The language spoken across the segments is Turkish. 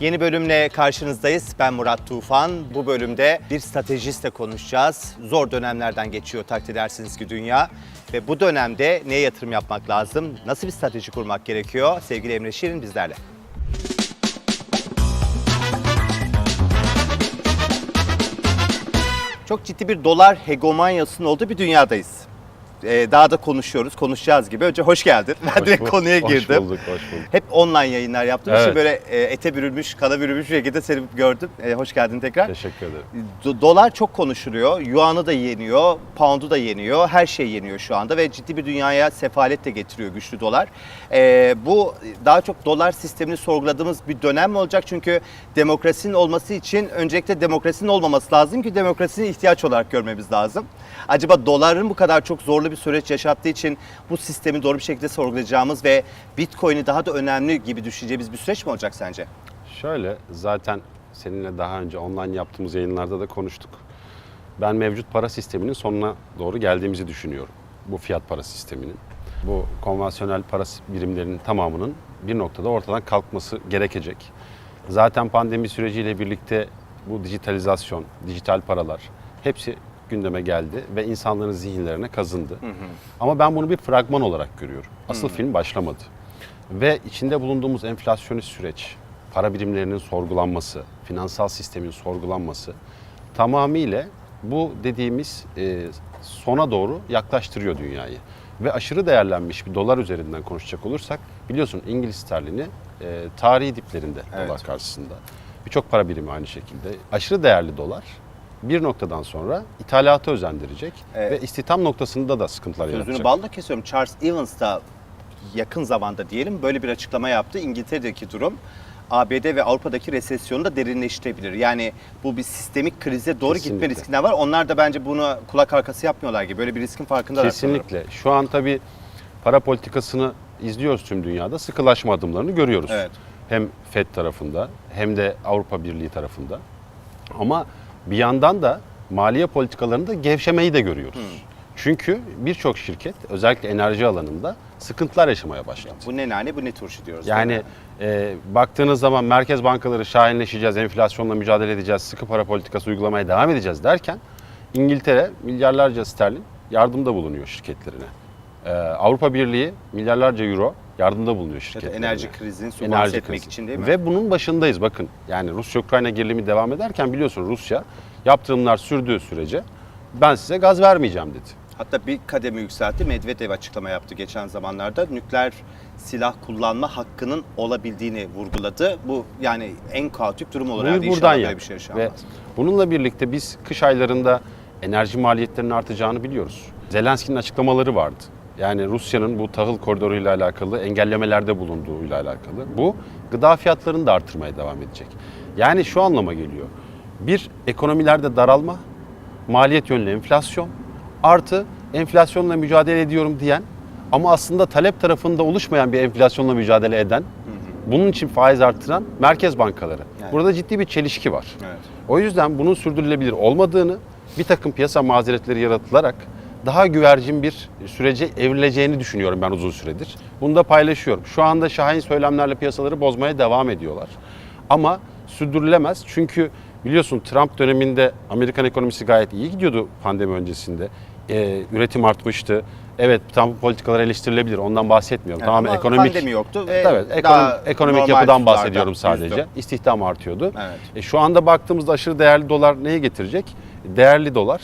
Yeni bölümle karşınızdayız. Ben Murat Tufan. Bu bölümde bir stratejistle konuşacağız. Zor dönemlerden geçiyor takdir edersiniz ki dünya. Ve bu dönemde neye yatırım yapmak lazım? Nasıl bir strateji kurmak gerekiyor? Sevgili Emre Şirin bizlerle. Çok ciddi bir dolar hegemonyasının olduğu bir dünyadayız. Ee, daha da konuşuyoruz, konuşacağız gibi. Önce hoş geldin. Ben direkt bulduk, konuya hoş girdim. bulduk, hoş bulduk. Hep online yayınlar yaptım. Evet. böyle e, ete bürünmüş, kana bürünmüş bir şekilde seni gördüm. E, hoş geldin tekrar. Teşekkür ederim. Do- dolar çok konuşuluyor. Yuan'ı da yeniyor, pound'u da yeniyor. Her şey yeniyor şu anda ve ciddi bir dünyaya sefalet de getiriyor güçlü dolar. E, bu daha çok dolar sistemini sorguladığımız bir dönem mi olacak? Çünkü demokrasinin olması için öncelikle demokrasinin olmaması lazım ki demokrasinin ihtiyaç olarak görmemiz lazım. Acaba doların bu kadar çok zorlu bir süreç yaşattığı için bu sistemi doğru bir şekilde sorgulayacağımız ve Bitcoin'i daha da önemli gibi düşüneceğimiz bir süreç mi olacak sence? Şöyle zaten seninle daha önce online yaptığımız yayınlarda da konuştuk. Ben mevcut para sisteminin sonuna doğru geldiğimizi düşünüyorum. Bu fiyat para sisteminin. Bu konvansiyonel para birimlerinin tamamının bir noktada ortadan kalkması gerekecek. Zaten pandemi süreciyle birlikte bu dijitalizasyon, dijital paralar hepsi gündeme geldi ve insanların zihinlerine kazındı. Ama ben bunu bir fragman olarak görüyorum. Asıl film başlamadı. Ve içinde bulunduğumuz enflasyonist süreç, para birimlerinin sorgulanması, finansal sistemin sorgulanması tamamıyla bu dediğimiz e, sona doğru yaklaştırıyor dünyayı. Ve aşırı değerlenmiş bir dolar üzerinden konuşacak olursak biliyorsun İngiliz sterlini e, tarihi diplerinde Evet. dolar karşısında. Birçok para birimi aynı şekilde. Aşırı değerli dolar bir noktadan sonra ithalata özendirecek Evet. ve istihdam noktasında da sıkıntılar Sözünü yaratacak. balla kesiyorum. Charles Evans da yakın zamanda diyelim böyle bir açıklama yaptı. İngiltere'deki durum ABD ve Avrupa'daki resesyonu da derinleştirebilir. Yani bu bir sistemik krize doğru gitme Kesinlikle. riskinden var. Onlar da bence bunu kulak arkası yapmıyorlar gibi. Böyle bir riskin sanırım. Kesinlikle. Şu an tabii para politikasını izliyoruz tüm dünyada. Sıkılaşma adımlarını görüyoruz. Evet. Hem FED tarafında hem de Avrupa Birliği tarafında. Ama bir yandan da maliye politikalarında gevşemeyi de görüyoruz. Çünkü birçok şirket özellikle enerji alanında sıkıntılar yaşamaya başladı. Bu ne nane bu ne turşu diyoruz. Yani e, baktığınız zaman merkez bankaları şahinleşeceğiz, enflasyonla mücadele edeceğiz, sıkı para politikası uygulamaya devam edeceğiz derken İngiltere milyarlarca sterlin yardımda bulunuyor şirketlerine. E, Avrupa Birliği milyarlarca euro yardımda bulunuyor Ya şirketlerine. enerji krizini sübvanse etmek krizi. için değil mi? Ve bunun başındayız bakın. Yani Rusya-Ukrayna gerilimi devam ederken biliyorsun Rusya yaptırımlar sürdüğü sürece ben size gaz vermeyeceğim dedi. Hatta bir kademe yükseltti. Medvedev açıklama yaptı geçen zamanlarda. Nükleer silah kullanma hakkının olabildiğini vurguladı. Bu yani en kaotik durum olur. Herhalde. buradan böyle bir şey Ve bununla birlikte biz kış aylarında enerji maliyetlerinin artacağını biliyoruz. Zelenski'nin açıklamaları vardı. Yani Rusya'nın bu tahıl koridoruyla alakalı engellemelerde bulunduğuyla alakalı. Bu gıda fiyatlarını da artırmaya devam edecek. Yani şu anlama geliyor. Bir ekonomilerde daralma, maliyet yönlü enflasyon artı enflasyonla mücadele ediyorum diyen ama aslında talep tarafında oluşmayan bir enflasyonla mücadele eden, bunun için faiz artıran merkez bankaları. Evet. Burada ciddi bir çelişki var. Evet. O yüzden bunun sürdürülebilir olmadığını, bir takım piyasa mazeretleri yaratılarak daha güvercin bir sürece evrileceğini düşünüyorum ben uzun süredir. Bunu da paylaşıyorum. Şu anda şahin söylemlerle piyasaları bozmaya devam ediyorlar. Ama sürdürülemez çünkü biliyorsun Trump döneminde Amerikan ekonomisi gayet iyi gidiyordu pandemi öncesinde. Ee, üretim artmıştı. Evet tam politikalar eleştirilebilir ondan bahsetmiyorum. Evet, Tamamen ama ekonomik pandemi yoktu ve Evet, daha ekonomik, ekonomik yapıdan bahsediyorum sadece. yüzdü. İstihdam artıyordu. Evet. E, şu anda baktığımızda aşırı değerli dolar neye getirecek? Değerli dolar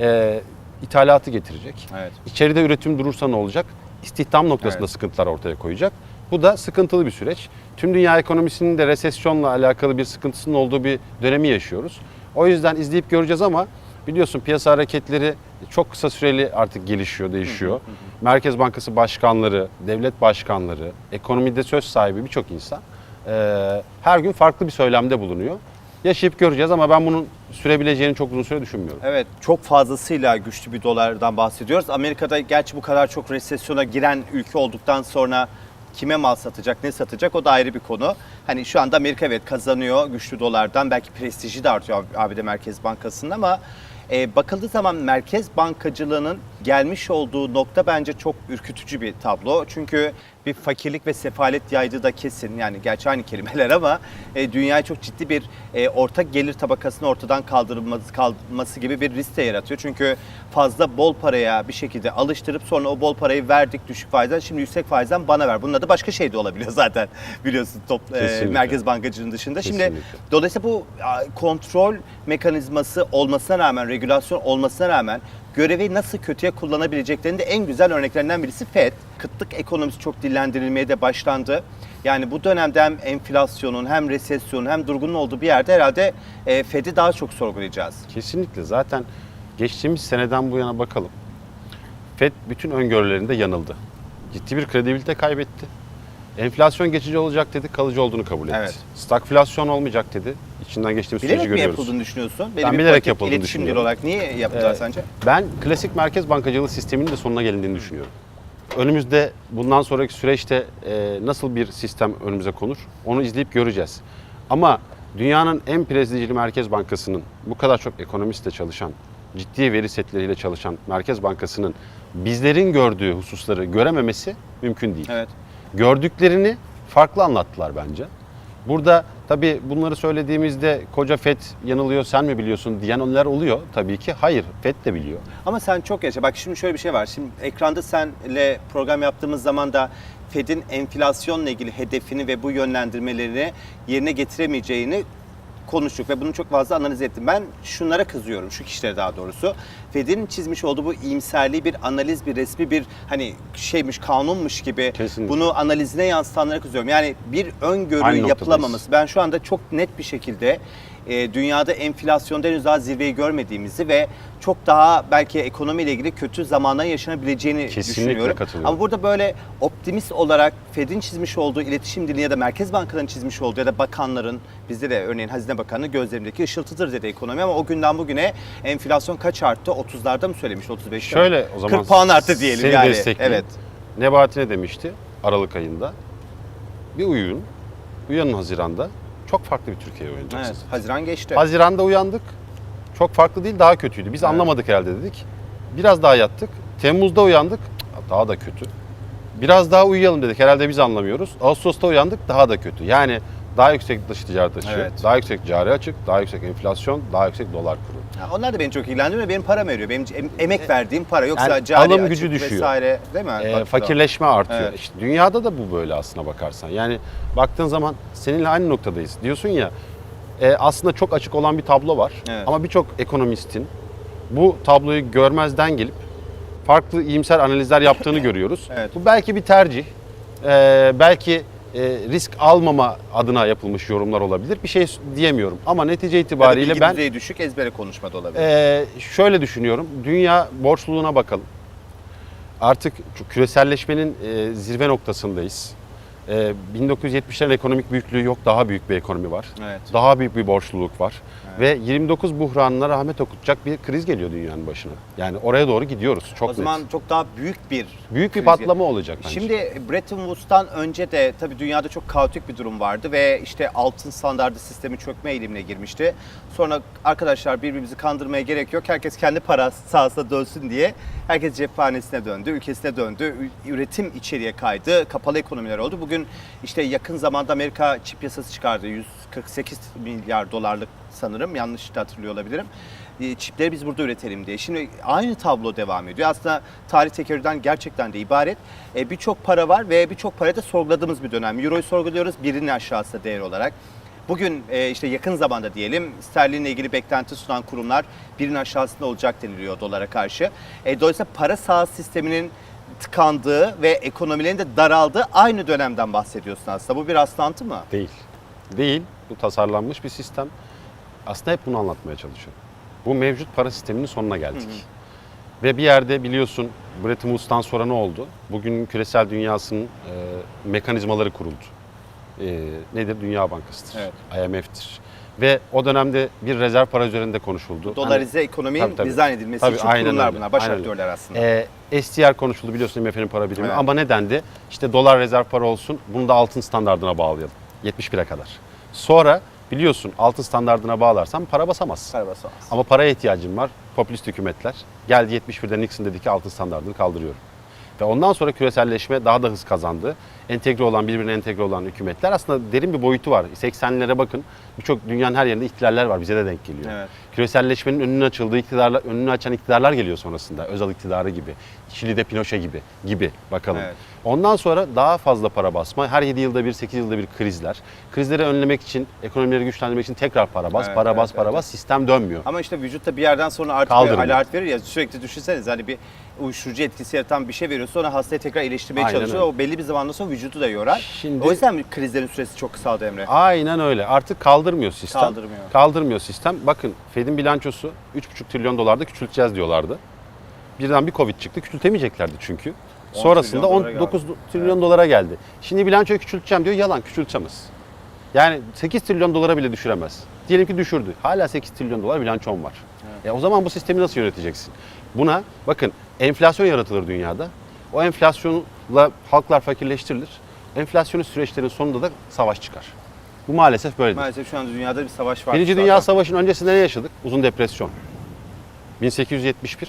e, ithalatı getirecek. Evet. İçeride üretim durursa ne olacak? İstihdam noktasında Evet. sıkıntılar ortaya koyacak. Bu da sıkıntılı bir süreç. Tüm dünya ekonomisinin de resesyonla alakalı bir sıkıntısının olduğu bir dönemi yaşıyoruz. O yüzden izleyip göreceğiz ama biliyorsun piyasa hareketleri çok kısa süreli artık gelişiyor, değişiyor. Merkez Bankası başkanları, devlet başkanları, ekonomide söz sahibi birçok insan her gün farklı bir söylemde bulunuyor. Yaşayıp göreceğiz ama ben bunun sürebileceğini çok uzun süre düşünmüyorum. Evet çok fazlasıyla güçlü bir dolardan bahsediyoruz. Amerika'da gerçi bu kadar çok resesyona giren ülke olduktan sonra kime mal satacak, ne satacak o da ayrı bir konu. Hani şu anda Amerika evet kazanıyor güçlü dolardan. Belki prestiji de artıyor ABD Merkez Bankası'nın ama e, bakıldığı zaman merkez bankacılığının gelmiş olduğu nokta bence çok ürkütücü bir tablo. Çünkü bir fakirlik ve sefalet yaydığı da kesin. Yani gerçi aynı kelimeler ama e, dünyaya çok ciddi bir e, ortak gelir tabakasını ortadan kaldırılması kalması gibi bir risk de yaratıyor. Çünkü fazla bol paraya bir şekilde alıştırıp sonra o bol parayı verdik düşük faizden şimdi yüksek faizden bana ver. Bunun adı başka şey de olabiliyor zaten biliyorsun top, e, merkez bankacılığının dışında. Şimdi Kesinlikle. Dolayısıyla bu kontrol mekanizması olmasına rağmen, regülasyon olmasına rağmen görevi nasıl kötüye kullanabileceklerinin de en güzel örneklerinden birisi FED. Kıtlık ekonomisi çok dillendirilmeye de başlandı. Yani bu dönemde hem enflasyonun hem resesyonun hem durgunun olduğu bir yerde herhalde e, FED'i daha çok sorgulayacağız. Kesinlikle. Zaten geçtiğimiz seneden bu yana bakalım. FED bütün öngörülerinde yanıldı. Ciddi bir kredibilite kaybetti. Enflasyon geçici olacak dedi, kalıcı olduğunu kabul etti. Evet. Stagflasyon olmayacak dedi. İçinden geçtiğimiz süreci Bilerek mi görüyoruz. yapıldığını düşünüyorsun? Ben bir bilerek yapıldığını düşünüyorum. olarak niye yaptılar Ee, sence? Ben klasik merkez bankacılığı sisteminin de sonuna gelindiğini düşünüyorum. Önümüzde bundan sonraki süreçte e, nasıl bir sistem önümüze konur onu izleyip göreceğiz. Ama dünyanın en prestijli merkez bankasının bu kadar çok ekonomistle çalışan, ciddi veri setleriyle çalışan merkez bankasının bizlerin gördüğü hususları görememesi mümkün değil. Evet. Gördüklerini farklı anlattılar bence. Burada tabii bunları söylediğimizde koca FED yanılıyor sen mi biliyorsun diyenler oluyor tabii ki. Hayır FED de biliyor. Ama sen çok yaşa. Bak şimdi şöyle bir şey var. Şimdi ekranda senle program yaptığımız zaman da Fed'in enflasyonla ilgili hedefini ve bu yönlendirmelerini yerine getiremeyeceğini konuştuk ve bunu çok fazla analiz ettim. Ben şunlara kızıyorum, şu kişilere daha doğrusu. Fed'in çizmiş olduğu bu iyimserliği bir analiz, bir resmi bir hani şeymiş, kanunmuş gibi Kesinlikle. bunu analizine yansıtanlara kızıyorum. Yani bir öngörü Aynı yapılamaması. Ben şu anda çok net bir şekilde e, dünyada enflasyonda henüz daha zirveyi görmediğimizi ve çok daha belki ekonomiyle ilgili kötü zamanlar yaşanabileceğini Kesinlikle düşünüyorum. katılıyorum. Ama burada böyle optimist olarak Fed'in çizmiş olduğu iletişim dili ya da Merkez Bankalarının çizmiş olduğu ya da bakanların bizde de örneğin Hazine Bakanı gözlerimdeki ışıltıdır dedi ekonomi ama o günden bugüne enflasyon kaç arttı? 30'larda mı söylemiş? 35'te mi? Şöyle o zaman 40 puan arttı diyelim seni yani. destekleyeyim. Evet. Nebati ne demişti Aralık ayında? Bir uyuyun. Uyanın Haziran'da. Çok farklı bir Türkiye'ye Evet. uyanacaksınız. Haziran geçti. Haziran'da uyandık. Çok farklı değil daha kötüydü. Biz anlamadık herhalde dedik. Biraz daha yattık. Temmuz'da uyandık. Cık, Daha da kötü. Biraz daha uyuyalım dedik. Herhalde biz anlamıyoruz. Ağustos'ta uyandık. Daha da kötü. Yani daha yüksek dış ticaret açığı, Evet. daha yüksek cari açık, daha yüksek enflasyon, daha yüksek dolar kuru. Ya onlar da beni çok ilgilendiriyor. Benim param veriyor. Benim em- emek verdiğim para. Yoksa Yani cari alım açık gücü düşüyor. vesaire değil mi? Ee, fakirleşme artıyor. Evet. İşte dünyada da bu böyle aslına bakarsan. Yani baktığın zaman seninle aynı noktadayız. Diyorsun ya e, aslında çok açık olan bir tablo var. Evet. Ama birçok ekonomistin bu tabloyu görmezden gelip farklı iyimser analizler yaptığını görüyoruz. Evet. Bu belki bir tercih. Ee, belki e, risk almama adına yapılmış yorumlar olabilir. Bir şey diyemiyorum. Ama netice itibariyle bilgi ben düzeyi düşük ezbere konuşma da olabilir. ee, şöyle düşünüyorum. Dünya borçluluğuna bakalım. Artık küreselleşmenin e, zirve noktasındayız. Ee, 1970'lerin ekonomik büyüklüğü yok. Daha büyük bir ekonomi var. Evet. Daha büyük bir borçluluk var. Ve 29 buhranına rahmet okutacak bir kriz geliyor dünyanın başına. Yani oraya doğru gidiyoruz. Çok o zaman net. çok daha büyük bir Büyük bir kriz- patlama olacak bence. Şimdi Bretton Woods'tan önce de tabii dünyada çok kaotik bir durum vardı ve işte altın standardı sistemi çökme eğilimine girmişti. Sonra arkadaşlar birbirimizi kandırmaya gerek yok. Herkes kendi para sahasına dönsün diye herkes cephanesine döndü, ülkesine döndü. Üretim içeriye kaydı. Kapalı ekonomiler oldu. Bugün işte yakın zamanda Amerika çip yasası çıkardı. 148 milyar dolarlık sanırım. Yanlış da hatırlıyor olabilirim. E, çipleri biz burada üretelim diye. Şimdi aynı tablo devam ediyor. Aslında tarih tekerrürden gerçekten de ibaret. E, birçok para var ve birçok parayı da sorguladığımız bir dönem. Euro'yu sorguluyoruz birinin aşağısı değer olarak. Bugün e, işte yakın zamanda diyelim sterlinle ilgili beklenti sunan kurumlar birinin aşağısında olacak deniliyor dolara karşı. Dolayısıyla para sahası sisteminin tıkandığı ve ekonomilerin de daraldığı aynı dönemden bahsediyorsun aslında. Bu bir rastlantı mı? Değil. Değil. Bu tasarlanmış bir sistem. Aslında hep bunu anlatmaya çalışıyorum. Bu mevcut para sisteminin sonuna geldik. Ve bir yerde biliyorsun Bretton Woods'tan sonra ne oldu? Bugün küresel dünyasının e, mekanizmaları kuruldu. E, nedir? Dünya Bankası'dır. Evet. IMF'tir. Ve o dönemde bir rezerv para üzerinde konuşuldu. Dolarize ekonominin Tabii, tabii. dizayn edilmesi Tabii, için aynen kurumlar öyle. bunlar. Baş Aynen aktörler aslında. E, STR konuşuldu biliyorsun IMF'nin para birimi. Evet. Ama ne dendi? İşte dolar rezerv para olsun, bunu da altın standardına bağlayalım. 71'e kadar. Sonra biliyorsun altın standardına bağlarsan para basamazsın. Para basamaz. Ama paraya ihtiyacım var. Popülist hükümetler. Geldi 71'de Nixon dedi ki altın standartını kaldırıyorum. Ve ondan sonra küreselleşme daha da hız kazandı. Entegre olan, birbirine entegre olan hükümetler aslında derin bir boyutu var. 80'lere bakın birçok dünyanın her yerinde ihtilaller var. Bize de denk geliyor. Evet. Küreselleşmenin önünün açıldığı iktidarlar, önünü açan iktidarlar geliyor sonrasında. Özal iktidarı gibi, Şili'de Pinochet gibi gibi bakalım. Evet. Ondan sonra daha fazla para basma, her 7 yılda bir, 8 yılda bir krizler. Krizleri önlemek için, ekonomileri güçlendirmek için tekrar para bas, Evet, para bas, evet, para evet. bas, sistem dönmüyor. Ama işte vücutta bir yerden sonra artık Kaldırmıyor. bir alert verir ya sürekli düşünseniz hani bir uyuşturucu etkisi yaratan bir şey veriyor sonra hastayı tekrar iyileştirmeye Aynen çalışıyor. öyle. O belli bir zamandan sonra vücudu da yorar. Şimdi- O yüzden mi krizlerin süresi çok kısaldı Emre? Aynen öyle. Artık kaldırmıyor sistem. Kaldırmıyor. Kaldırmıyor sistem. Bakın Fed'in bilançosu 3,5 trilyon dolarda küçülteceğiz diyorlardı. Birden bir Covid çıktı. Küçültemeyeceklerdi çünkü. 10 Sonrasında trilyon dolara 19 geldi. trilyon dolara geldi. Şimdi bilançoyu küçülteceğim diyor. Yalan küçültemez. Yani 8 trilyon dolara bile düşüremez. Diyelim ki düşürdü. Hala 8 trilyon dolar bilançon var. E o zaman bu sistemi nasıl yöneteceksin? Buna bakın enflasyon yaratılır dünyada. O enflasyonla halklar fakirleştirilir. Enflasyonist süreçlerin sonunda da savaş çıkar. Bu maalesef böyledir. Maalesef şu anda dünyada bir savaş var. Birinci. Dünya Savaşı'nın öncesinde ne yaşadık? Uzun depresyon. 1871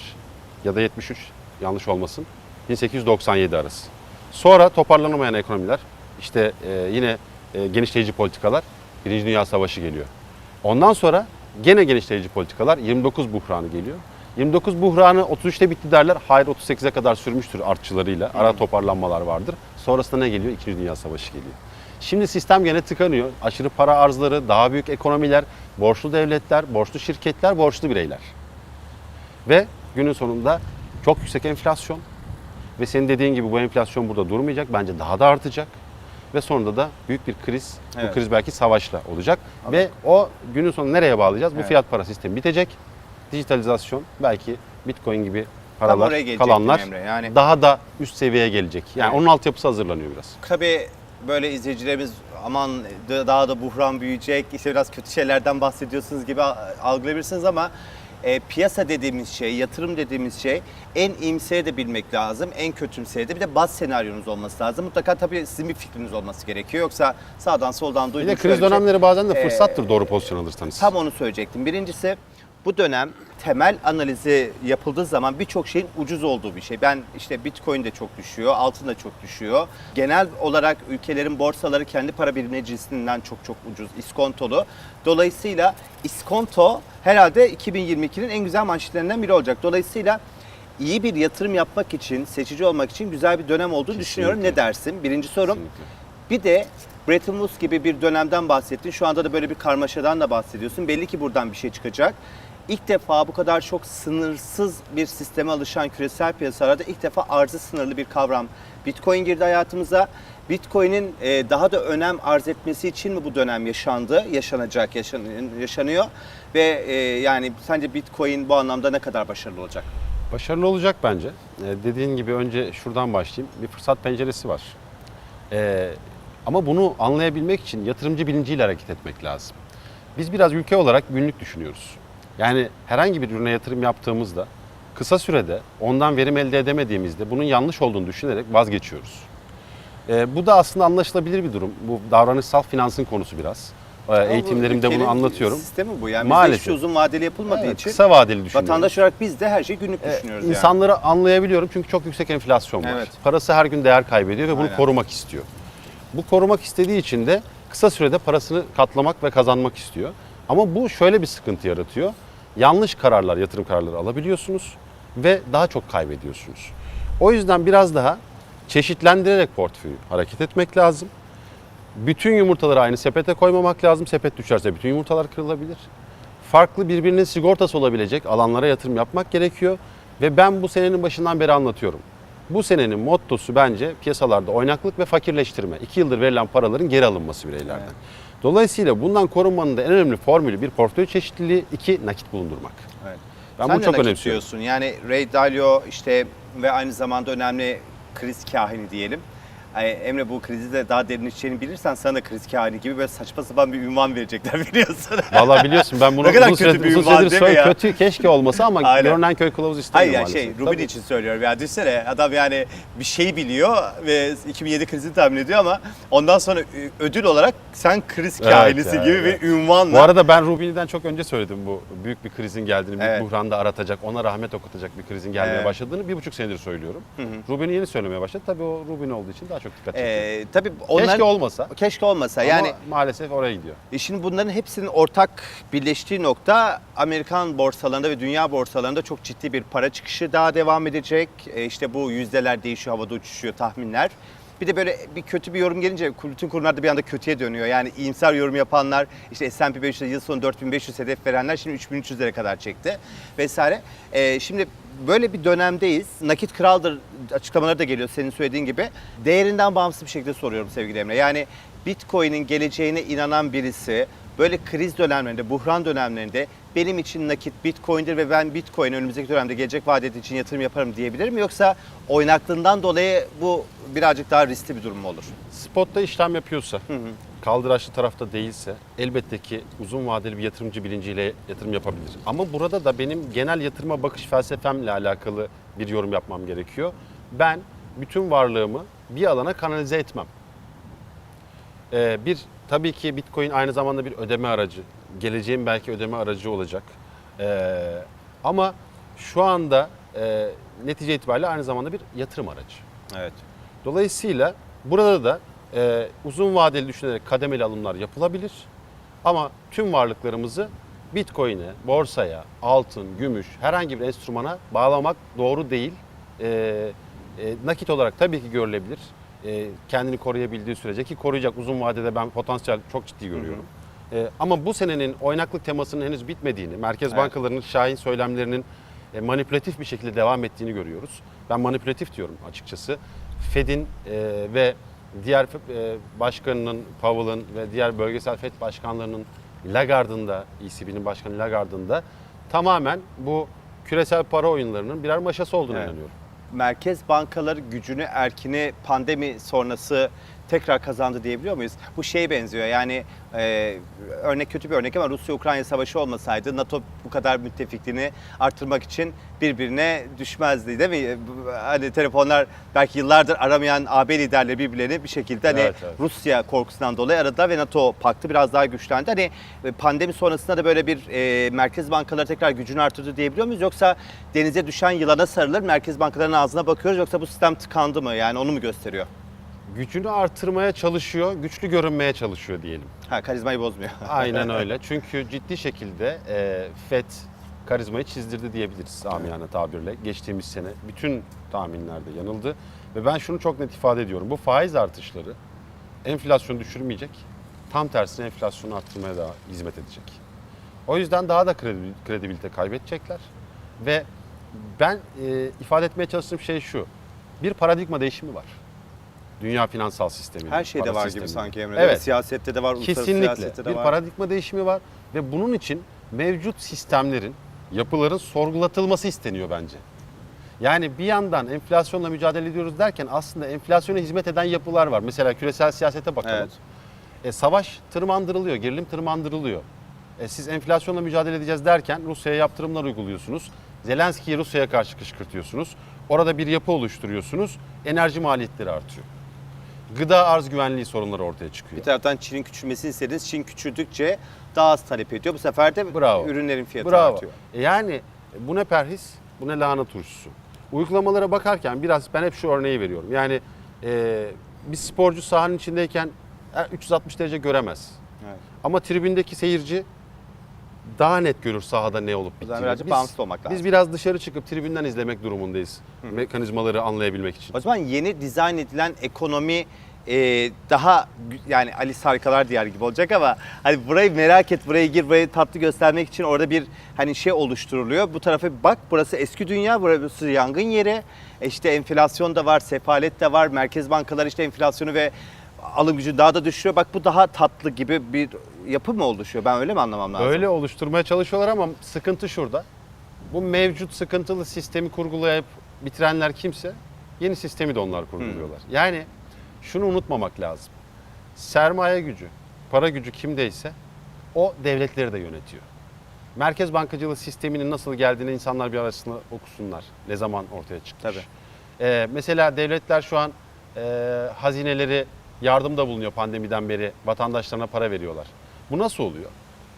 ya da 73 yanlış olmasın. 1897 arası. Sonra toparlanamayan ekonomiler, işte e, yine e, genişleyici politikalar, Birinci Dünya Savaşı geliyor. Ondan sonra gene genişleyici politikalar, 29 buhranı geliyor. 29 buhranı 33'te bitti derler. Hayır 38'e kadar sürmüştür artçılarıyla. Ara toparlanmalar vardır. Sonrasında ne geliyor? İkinci Dünya Savaşı geliyor. Şimdi sistem gene tıkanıyor. Aşırı para arzları, daha büyük ekonomiler, borçlu devletler, borçlu şirketler, borçlu bireyler. Ve günün sonunda çok yüksek enflasyon. Ve senin dediğin gibi bu enflasyon burada durmayacak. Bence daha da artacak. Ve sonunda da büyük bir kriz. Evet. Bu kriz belki savaşla olacak. Ve o günün sonunda nereye bağlayacağız? Bu Evet. fiyat para sistemi bitecek. Dijitalizasyon belki Bitcoin gibi paralar kalanlar Emre. Yani daha da üst seviyeye gelecek. Yani Evet. onun altyapısı hazırlanıyor biraz. tabii böyle izleyicilerimiz aman daha da buhran büyüyecek, işte biraz kötü şeylerden bahsediyorsunuz gibi algılayabilirsiniz ama e, piyasa dediğimiz şey, yatırım dediğimiz şey en iyimseye de bilmek lazım, en kötümseye de bir de baz senaryonuz olması lazım. Mutlaka tabii sizin bir fikriniz olması gerekiyor. Yoksa sağdan soldan Bir duydum de kriz bir şey. dönemleri bazen de Ee, fırsattır doğru pozisyon alırsanız. Tam onu söyleyecektim. Birincisi bu dönem temel analizi yapıldığı zaman birçok şeyin ucuz olduğu bir şey. Ben işte Bitcoin de çok düşüyor, altın da çok düşüyor. Genel olarak ülkelerin borsaları kendi para birimleri cinsinden çok çok ucuz, iskontolu. Dolayısıyla iskonto herhalde 2022'nin en güzel manşetlerinden biri olacak. Dolayısıyla iyi bir yatırım yapmak için, seçici olmak için güzel bir dönem olduğunu düşünüyorum. Ne dersin? Birinci sorum. Kesinlikle. Bir de Bretton Woods gibi bir dönemden bahsettin. Şu anda da böyle bir karmaşadan da bahsediyorsun. Belli ki buradan bir şey çıkacak. İlk defa bu kadar çok sınırsız bir sisteme alışan küresel piyasalarda ilk defa arzı sınırlı bir kavram. Bitcoin girdi hayatımıza. Bitcoin'in e, daha da önem arz etmesi için mi bu dönem yaşandı, yaşanacak, yaşan, yaşanıyor ve e, yani sence Bitcoin bu anlamda ne kadar başarılı olacak? Başarılı olacak bence. Ee, dediğin gibi önce şuradan başlayayım. Bir fırsat penceresi var. Ama bunu anlayabilmek için yatırımcı bilinciyle hareket etmek lazım. Biz biraz ülke olarak günlük düşünüyoruz. Yani herhangi bir ürüne yatırım yaptığımızda kısa sürede ondan verim elde edemediğimizde bunun yanlış olduğunu düşünerek vazgeçiyoruz. Ee, bu da aslında anlaşılabilir bir durum. Bu davranışsal finansın konusu biraz. Bu eğitimlerimde bunu anlatıyorum. Sistemi bu. Yani Maalesef. bizde hiç uzun vadeli yapılmadığı Evet, için kısa vadeli düşünüyoruz. vatandaş olarak biz de her şeyi günlük Ee, düşünüyoruz yani. İnsanları anlayabiliyorum çünkü çok yüksek enflasyon var. Evet. Parası her gün değer kaybediyor ve bunu Aynen. korumak istiyor. Bu korumak istediği için de kısa sürede parasını katlamak ve kazanmak istiyor. Ama bu şöyle bir sıkıntı yaratıyor. Yanlış kararlar, yatırım kararları alabiliyorsunuz ve daha çok kaybediyorsunuz. O yüzden biraz daha çeşitlendirerek portföyü hareket etmek lazım. Bütün yumurtaları aynı sepete koymamak lazım. Sepet düşerse bütün yumurtalar kırılabilir. Farklı birbirinin sigortası olabilecek alanlara yatırım yapmak gerekiyor. Ve ben bu senenin başından beri anlatıyorum. Bu senenin mottosu bence piyasalarda oynaklık ve fakirleştirme. İki yıldır verilen paraların geri alınması bireylerden. Evet. Dolayısıyla bundan korunmanın da en önemli formülü bir portföy çeşitliliği, iki nakit bulundurmak. Evet. Ben Sen bunu çok önemsiyorum. diyorsun. Yani Ray Dalio işte ve aynı zamanda önemli kriz kahini diyelim. Emre bu krizi de daha derin içeceğini bilirsen sana da kriz kahini gibi böyle saçma sapan bir ünvan verecekler biliyorsun. Vallahi biliyorsun ben bunu uzun bir uzun süredir söyle- ya? kötü keşke olmasa ama Aynen. görünen köy kılavuz Hayır istemiyor yani maalesef. şey Rubin Tabii. için söylüyorum ya düşünsene adam yani bir şey biliyor ve 2007 krizini tahmin ediyor ama ondan sonra ödül olarak sen kriz Evet kahinisi ya, gibi evet. bir ünvanla. Bu arada ben Rubini'den çok önce söyledim bu büyük bir krizin geldiğini, büyük Evet. buhranda aratacak, ona rahmet okutacak bir krizin gelmeye Evet. başladığını bir buçuk senedir söylüyorum. Rubini yeni söylemeye başladı. Tabii o Rubini olduğu için daha çok dikkat çekiyor. Ee, tabii onlar Keşke olmasa. keşke olmasa. Yani Yani maalesef oraya gidiyor. E Şimdi bunların hepsinin ortak birleştiği nokta Amerikan borsalarında ve dünya borsalarında çok ciddi bir para çıkışı daha devam edecek. E işte bu yüzdeler değişiyor, havada uçuşuyor tahminler. Bir de böyle bir kötü bir yorum gelince bütün kurumlar da bir anda kötüye dönüyor. Yani iyimser yorum yapanlar işte S&P 500 yıl sonu 4500 hedef verenler şimdi 3300'lere kadar çekti vesaire. E, şimdi böyle bir dönemdeyiz. Nakit kraldır açıklamaları da geliyor senin söylediğin gibi. Değerinden bağımsız bir şekilde soruyorum sevgili Emre. Yani Bitcoin'in geleceğine inanan birisi böyle kriz dönemlerinde, buhran dönemlerinde benim için nakit Bitcoin'dir ve ben Bitcoin önümüzdeki dönemde gelecek vadeti için yatırım yaparım diyebilir mi? Yoksa oynaklığından dolayı bu birazcık daha riskli bir durum mu olur? Spotta işlem yapıyorsa, kaldıraçlı tarafta değilse elbette ki uzun vadeli bir yatırımcı bilinciyle yatırım yapabilir. Ama burada da benim genel yatırıma bakış felsefemle alakalı bir yorum yapmam gerekiyor. Ben bütün varlığımı bir alana kanalize etmem. Ee, bir tabii ki Bitcoin aynı zamanda bir ödeme aracı. Geleceğin belki ödeme aracı olacak. Ee, ama şu anda e, netice itibariyle aynı zamanda bir yatırım aracı. Evet. Dolayısıyla burada da e, uzun vadeli düşünerek kademeli alımlar yapılabilir. Ama tüm varlıklarımızı Bitcoin'e, borsaya, altın, gümüş herhangi bir enstrümana bağlamak doğru değil. E, e, nakit olarak tabii ki görülebilir. E, kendini koruyabildiği sürece ki koruyacak uzun vadede ben potansiyel çok ciddi görüyorum. E, ama bu senenin oynaklık temasının henüz bitmediğini, merkez Evet. bankalarının şahin söylemlerinin e, manipülatif bir şekilde devam ettiğini görüyoruz. Ben manipülatif diyorum açıkçası. Fed'in e, ve diğer e, başkanının, Powell'ın ve diğer bölgesel Fed başkanlarının Lagarde'ın da, ECB'nin başkanı Lagarde'ın da tamamen bu küresel para oyunlarının birer maşası olduğunu Evet. inanıyorum. Merkez bankaları gücünü, erkini pandemi sonrası tekrar kazandı diyebiliyor muyuz? Bu şeye benziyor yani e, örnek kötü bir örnek ama Rusya-Ukrayna savaşı olmasaydı NATO bu kadar müttefikliğini arttırmak için birbirine düşmezdi değil mi? Bu- Hani telefonlar belki yıllardır aramayan AB liderleri birbirlerini bir şekilde hani Evet, evet. Rusya korkusundan dolayı aradılar ve NATO paktı biraz daha güçlendi. Hani e, pandemi sonrasında da böyle bir e, merkez bankaları tekrar gücünü artırdı diyebiliyor muyuz? Yoksa denize düşen yılana sarılır merkez bankalarının ağzına bakıyoruz yoksa bu sistem tıkandı mı? Yani onu mu gösteriyor? Gücünü artırmaya çalışıyor, güçlü görünmeye çalışıyor diyelim. Ha karizmayı bozmuyor. Aynen öyle. Çünkü ciddi şekilde e, FED karizmayı çizdirdi diyebiliriz amiyane tabirle. Geçtiğimiz sene bütün tahminlerde yanıldı. Ve ben şunu çok net ifade ediyorum. Bu faiz artışları enflasyonu düşürmeyecek. Tam tersine enflasyonu arttırmaya da hizmet edecek. O yüzden daha da kredi- kredibilite kaybedecekler. Ve ben e, ifade etmeye çalıştığım şey şu. Bir paradigma değişimi var. Dünya finansal sisteminde. Her şeyde var gibi sisteminde. sanki Emre. Evet. Siyasette de var, uluslararası Kesinlikle. siyasette de Bir var. paradigma değişimi var ve bunun için mevcut sistemlerin, yapıların sorgulatılması isteniyor bence. Yani bir yandan enflasyonla mücadele ediyoruz derken aslında enflasyona hizmet eden yapılar var. Mesela küresel siyasete bakalım. Evet. E, savaş tırmandırılıyor, gerilim tırmandırılıyor. E, siz enflasyonla mücadele edeceğiz derken Rusya'ya yaptırımlar uyguluyorsunuz. Zelenski'yi Rusya'ya karşı kışkırtıyorsunuz. Orada bir yapı oluşturuyorsunuz. Enerji maliyetleri artıyor. Gıda arz güvenliği sorunları ortaya çıkıyor. Bir taraftan Çin'in küçülmesini istediniz. Çin küçüldükçe daha az talep ediyor. Bu sefer de Bravo. ürünlerin fiyatı Bravo. artıyor. E Yani bu ne perhis, bu ne lahana turşusu. Uygulamalara bakarken biraz ben hep şu örneği veriyorum. Yani e, bir sporcu sahanın içindeyken e, 360 derece göremez. Evet. Ama tribündeki seyirci daha net görür sahada ne olup bittiğini. birazcık bağımsız olmak lazım. Biz biraz dışarı çıkıp tribünden izlemek durumundayız. Mekanizmaları anlayabilmek için. O zaman yeni dizayn edilen ekonomi e, daha yani Alice Harikalar Diyarı gibi olacak ama hani burayı merak et, buraya gir, burayı tatlı göstermek için orada bir hani şey oluşturuluyor. Bu tarafa bak burası eski dünya, burası yangın yeri. E işte enflasyon da var, sefalet de var. Merkez bankalar işte enflasyonu ve alım gücü daha da düşürüyor. Bak bu daha tatlı gibi bir yapı mı oluşuyor? Ben öyle mi anlamam lazım? Öyle oluşturmaya çalışıyorlar ama sıkıntı şurada. Bu mevcut sıkıntılı sistemi kurgulayıp bitirenler kimse yeni sistemi de onlar kurguluyorlar. Yani şunu unutmamak lazım. Sermaye gücü, para gücü kimdeyse o devletleri de yönetiyor. Merkez bankacılığı sisteminin nasıl geldiğini insanlar bir arasında okusunlar. Ne zaman ortaya çıkmış. Tabii. Ee, mesela devletler şu an e, hazineleri yardımda bulunuyor pandemiden beri. Vatandaşlarına para veriyorlar. Bu nasıl oluyor?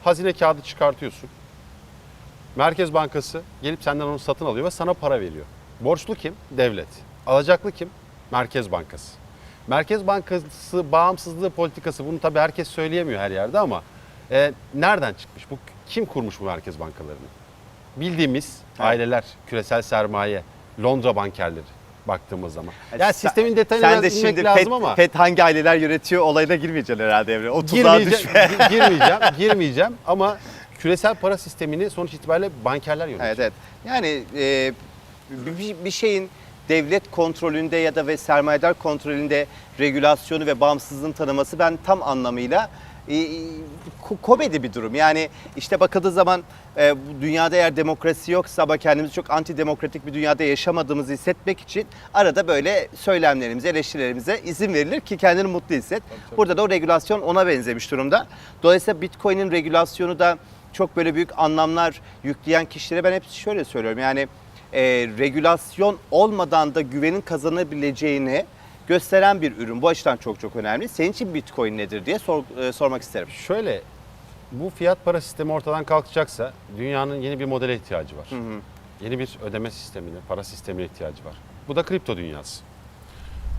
Hazine kağıdı çıkartıyorsun. Merkez Bankası gelip senden onu satın alıyor ve sana para veriyor. Borçlu kim? Devlet. Alacaklı kim? Merkez Bankası. Merkez Bankası bağımsızlığı politikası bunu tabii herkes söyleyemiyor her yerde ama e, nereden çıkmış? Bu kim kurmuş bu merkez bankalarını? Bildiğimiz aileler, küresel sermaye, Londra bankerleri baktığımız zaman. Yani sen- sistemin detayına Sen de şimdi lazım FED, ama FED hangi aileler yönetiyor olayına girmeyeceksin herhalde Emre. O tuzağa girmeyeceğim, düşme. gi- girmeyeceğim, girmeyeceğim ama küresel para sistemini sonuç itibariyle bankerler yönetiyor. Evet evet. Yani e, bir, bir şeyin devlet kontrolünde ya da ve sermayedar kontrolünde regülasyonu ve bağımsızlığın tanıması ben tam anlamıyla komedi bir durum. Yani işte bakıldığı zaman e, bu dünyada eğer demokrasi yoksa ama kendimizi çok antidemokratik bir dünyada yaşamadığımızı hissetmek için arada böyle söylemlerimize, eleştirilerimize izin verilir ki kendini mutlu hisset. Burada da o regülasyon ona benzemiş durumda. Dolayısıyla Bitcoin'in regülasyonu da çok böyle büyük anlamlar yükleyen kişilere ben hep şöyle söylüyorum. Yani e, regülasyon olmadan da güvenin kazanabileceğini gösteren bir ürün. Bu açıdan çok çok önemli. Senin için Bitcoin nedir diye sor- e, sormak isterim. Şöyle, bu fiyat para sistemi ortadan kalkacaksa dünyanın yeni bir modele ihtiyacı var. Yeni bir ödeme sistemine, para sistemine ihtiyacı var. Bu da kripto dünyası.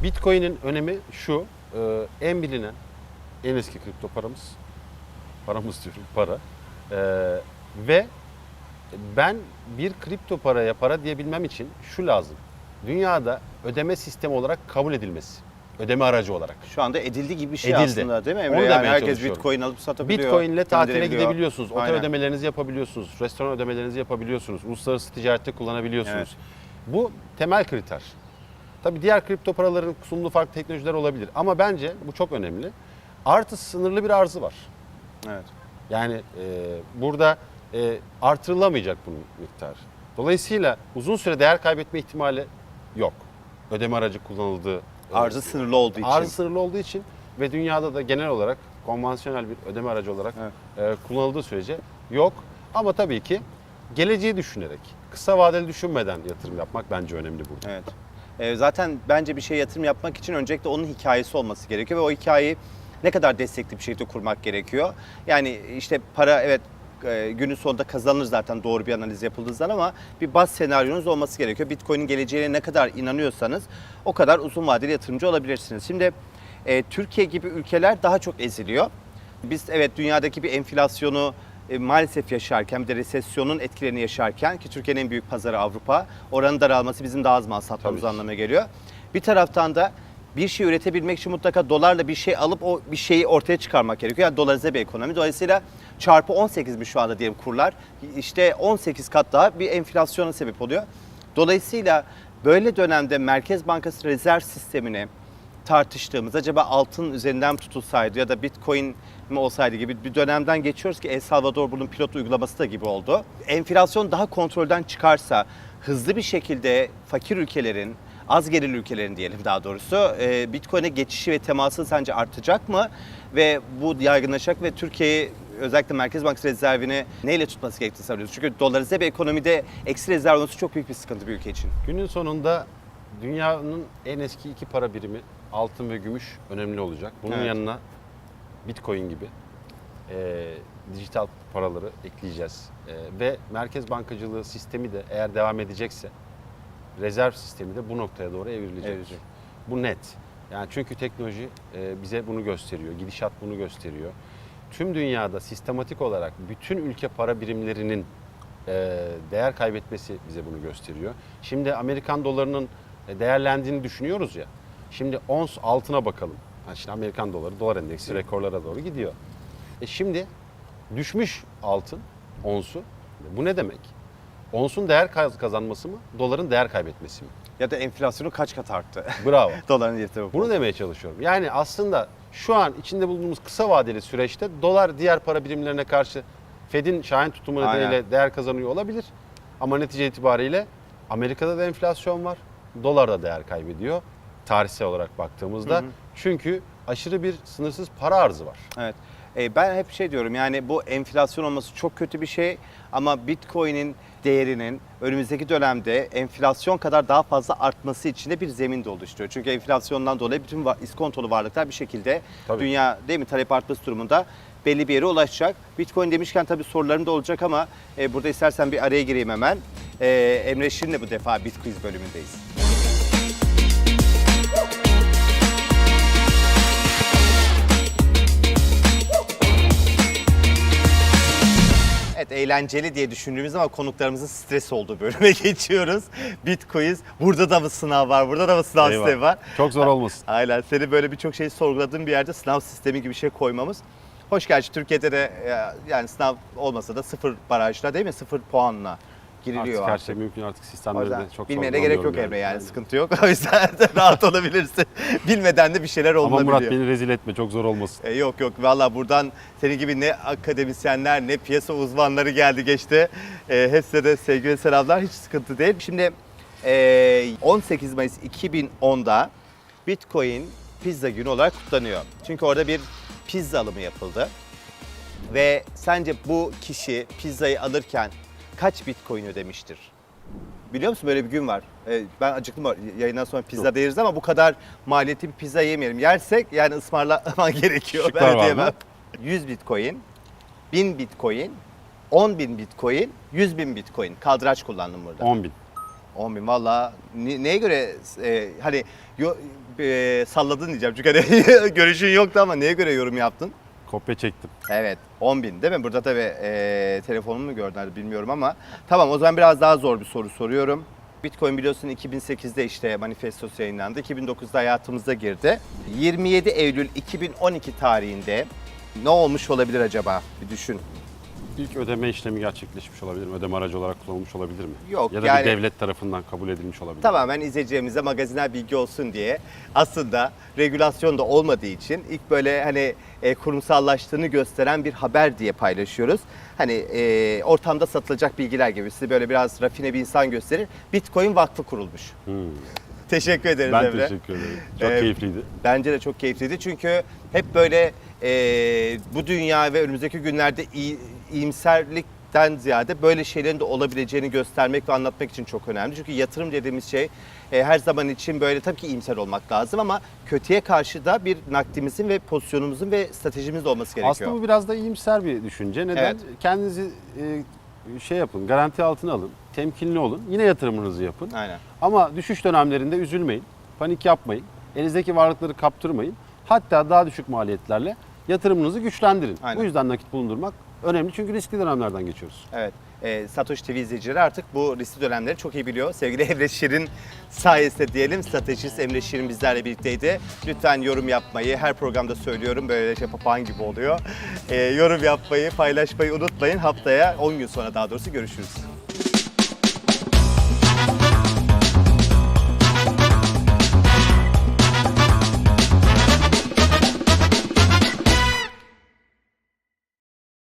Bitcoin'in önemi şu, e, en bilinen, en eski kripto paramız, paramız diyorum, para. E, ve ben bir kripto paraya para diyebilmem için şu lazım. Dünyada ödeme sistemi olarak kabul edilmesi. Ödeme aracı olarak. Şu anda edildi gibi bir şey Edildi. aslında değil mi Emre? Onu Yani demeye herkes çalışıyorum. Bitcoin alıp satabiliyor. Bitcoin ile tatile gönderebiliyor. gidebiliyorsunuz. Otel Aynen. ödemelerinizi yapabiliyorsunuz. Restoran ödemelerinizi yapabiliyorsunuz. Uluslararası ticarette kullanabiliyorsunuz. Bu temel kriter. Tabii diğer kripto paraların sunduğu farklı teknolojiler olabilir. Ama bence bu çok önemli. Artı sınırlı bir arzı var. Evet. Yani e, burada e, artırılamayacak bunun miktarı. Dolayısıyla uzun süre değer kaybetme ihtimali yok. Ödeme aracı kullanıldığı Arzı sınırlı olduğu için. Arz sınırlı olduğu için ve dünyada da genel olarak konvansiyonel bir ödeme aracı olarak e, kullanıldığı sürece yok. Ama tabii ki geleceği düşünerek, kısa vadeli düşünmeden yatırım yapmak bence önemli burada. Evet. Ee, zaten bence bir şey yatırım yapmak için öncelikle onun hikayesi olması gerekiyor ve o hikayeyi ne kadar destekli bir şekilde kurmak gerekiyor. Yani işte para evet e, günün sonunda kazanılır zaten doğru bir analiz yapıldığı zaman ama bir baz senaryonuz olması gerekiyor. Bitcoin'in geleceğine ne kadar inanıyorsanız o kadar uzun vadeli yatırımcı olabilirsiniz. Şimdi e, Türkiye gibi ülkeler daha çok eziliyor. Biz evet dünyadaki bir enflasyonu e, maalesef yaşarken bir de resesyonun etkilerini yaşarken ki Türkiye'nin en büyük pazarı Avrupa. Oranın daralması bizim daha az mal satmamız anlamına geliyor. Bir taraftan da bir şey üretebilmek için mutlaka dolarla bir şey alıp o bir şeyi ortaya çıkarmak gerekiyor. Yani dolarize bir ekonomi. Dolayısıyla çarpı 18'miş şu anda diyelim kurlar. İşte 18 kat daha bir enflasyona sebep oluyor. Dolayısıyla böyle dönemde Merkez Bankası rezerv sistemini tartıştığımız acaba altın üzerinden mi tutulsaydı ya da bitcoin mi olsaydı gibi bir dönemden geçiyoruz ki El Salvador bunun pilot uygulaması da gibi oldu. Enflasyon daha kontrolden çıkarsa hızlı bir şekilde fakir ülkelerin az gelirli ülkelerin diyelim daha doğrusu e, Bitcoin'e geçişi ve teması sence artacak mı? Ve bu yaygınlaşacak ve Türkiye'yi özellikle Merkez Bankası rezervini neyle tutması gerektiğini sanıyoruz. Çünkü dolarize bir ekonomide eksi rezerv olması çok büyük bir sıkıntı bir ülke için. Günün sonunda dünyanın en eski iki para birimi altın ve gümüş önemli olacak. Bunun Evet. yanına Bitcoin gibi e, dijital paraları ekleyeceğiz. E, ve merkez bankacılığı sistemi de eğer devam edecekse rezerv sistemi de bu noktaya doğru evrilecek. Evrilecek. Bu net. Yani çünkü teknoloji e, bize bunu gösteriyor, gidişat bunu gösteriyor. Tüm dünyada sistematik olarak bütün ülke para birimlerinin e, değer kaybetmesi bize bunu gösteriyor. Şimdi Amerikan dolarının e, değerlendiğini düşünüyoruz ya. Şimdi ons altına bakalım. Ha şimdi Amerikan doları, dolar endeksi rekorlara doğru gidiyor. E şimdi düşmüş altın onsu. Bu ne demek? Onsun değer kaz- kazanması mı, doların değer kaybetmesi mi? Ya da enflasyonu kaç kat arttı? Bravo. Doların yatırımı. Bunu demeye çalışıyorum. Yani aslında şu an içinde bulunduğumuz kısa vadeli süreçte dolar diğer para birimlerine karşı Fed'in şahin tutumu Aynen. nedeniyle değer kazanıyor olabilir. Ama netice itibariyle Amerika'da da enflasyon var. Dolar da değer kaybediyor tarihsel olarak baktığımızda. Çünkü aşırı bir sınırsız para arzı var. Evet. E, ben hep şey diyorum yani bu enflasyon olması çok kötü bir şey ama Bitcoin'in değerinin önümüzdeki dönemde enflasyon kadar daha fazla artması için de bir zemin de oluşturuyor. Çünkü enflasyondan dolayı bütün iskontolu varlıklar bir şekilde Tabii. dünya değil mi talep artması durumunda belli bir yere ulaşacak. Bitcoin demişken tabii sorularım da olacak ama e, burada istersen bir araya gireyim hemen. E, Emre Şirin'le bu defa Bitquiz bölümündeyiz. Evet eğlenceli diye düşündüğümüz ama konuklarımızın stres olduğu bölüme geçiyoruz. Bitquiz. Burada da mı sınav var? Burada da mı sınav Eyvah. sistemi var? Çok zor olmasın. Aynen. Seni böyle birçok şey sorguladığın bir yerde sınav sistemi gibi bir şey koymamız. Hoş gerçi Türkiye'de de e, yani sınav olmasa da sıfır barajla değil mi? Sıfır puanla giriliyor Artık her şey mümkün artık yüzden de çok bilmeyene gerek yok sorgulamıyorum Emre yani Aynen. sıkıntı yok. O yüzden de rahat olabilirsin. Bilmeden de bir şeyler Ama olabiliyor. Murat beni rezil etme çok zor olmasın. E, yok yok valla buradan senin gibi ne akademisyenler ne piyasa uzmanları geldi geçti. E, hepsine de sevgi ve selamlar hiç sıkıntı değil. Şimdi e, 18 Mayıs 2010'da Bitcoin pizza günü olarak kutlanıyor. Çünkü orada bir pizza alımı yapıldı. Ve sence bu kişi pizzayı alırken kaç Bitcoin ödemiştir? Biliyor musun böyle bir gün var. Ee, ben acıktım yayından sonra pizza Yok. deriz ama bu kadar maliyetli bir pizza yemeyelim. Yersek yani ısmarlaman gerekiyor. Şıklar var ödeyemem. mı? 100 bitcoin, 1000 bitcoin, 10 bin bitcoin, 100 bin bitcoin. Kaldıraç kullandım burada. 10 bin. 10 bin valla ne- neye göre e, hani yo, e, salladın diyeceğim çünkü hani görüşün yoktu ama neye göre yorum yaptın? Kopya çektim. Evet 10 bin değil mi? Burada tabii e, telefonumu mu gördüler bilmiyorum ama. Tamam o zaman biraz daha zor bir soru soruyorum. Bitcoin biliyorsun 2008'de işte manifestosu yayınlandı. 2009'da hayatımıza girdi. 27 Eylül 2012 tarihinde ne olmuş olabilir acaba? Bir düşün. İlk ödeme işlemi gerçekleşmiş olabilir mi? Ödeme aracı olarak kullanılmış olabilir mi? Yok, Ya da yani- bir devlet tarafından kabul edilmiş olabilir mi? Tamamen izleyicilerimize magazinel bilgi olsun diye aslında regülasyon da olmadığı için ilk böyle hani e, kurumsallaştığını gösteren bir haber diye paylaşıyoruz. Hani e, ortamda satılacak bilgiler gibi sizi böyle biraz rafine bir insan gösterir. Bitcoin Vakfı kurulmuş. Hmm. Teşekkür ederiz Ben Emre. teşekkür ederim. Çok Ee, keyifliydi. Bence de çok keyifliydi çünkü hep böyle e, bu dünya ve önümüzdeki günlerde iyi, iyimserlikten ziyade böyle şeylerin de olabileceğini göstermek ve anlatmak için çok önemli. Çünkü yatırım dediğimiz şey e, her zaman için böyle tabii ki iyimser olmak lazım ama kötüye karşı da bir nakdimizin ve pozisyonumuzun ve stratejimizin de olması gerekiyor. Aslında bu biraz da iyimser bir düşünce. Neden? Evet. Kendinizi e, şey yapın, garanti altına alın, temkinli olun. Yine yatırımınızı yapın. Aynen. Ama düşüş dönemlerinde üzülmeyin, panik yapmayın. Elinizdeki varlıkları kaptırmayın. Hatta daha düşük maliyetlerle yatırımınızı güçlendirin. Aynen. Bu yüzden nakit bulundurmak önemli çünkü riskli dönemlerden geçiyoruz. Evet. E, Satoshi TV izleyicileri artık bu riskli dönemleri çok iyi biliyor. Sevgili Emre Şirin sayesinde diyelim stratejist Emre Şirin bizlerle birlikteydi. Lütfen yorum yapmayı, her programda söylüyorum böyle şey papağan gibi oluyor. E, yorum yapmayı, paylaşmayı unutmayın. Haftaya 10 gün sonra daha doğrusu görüşürüz.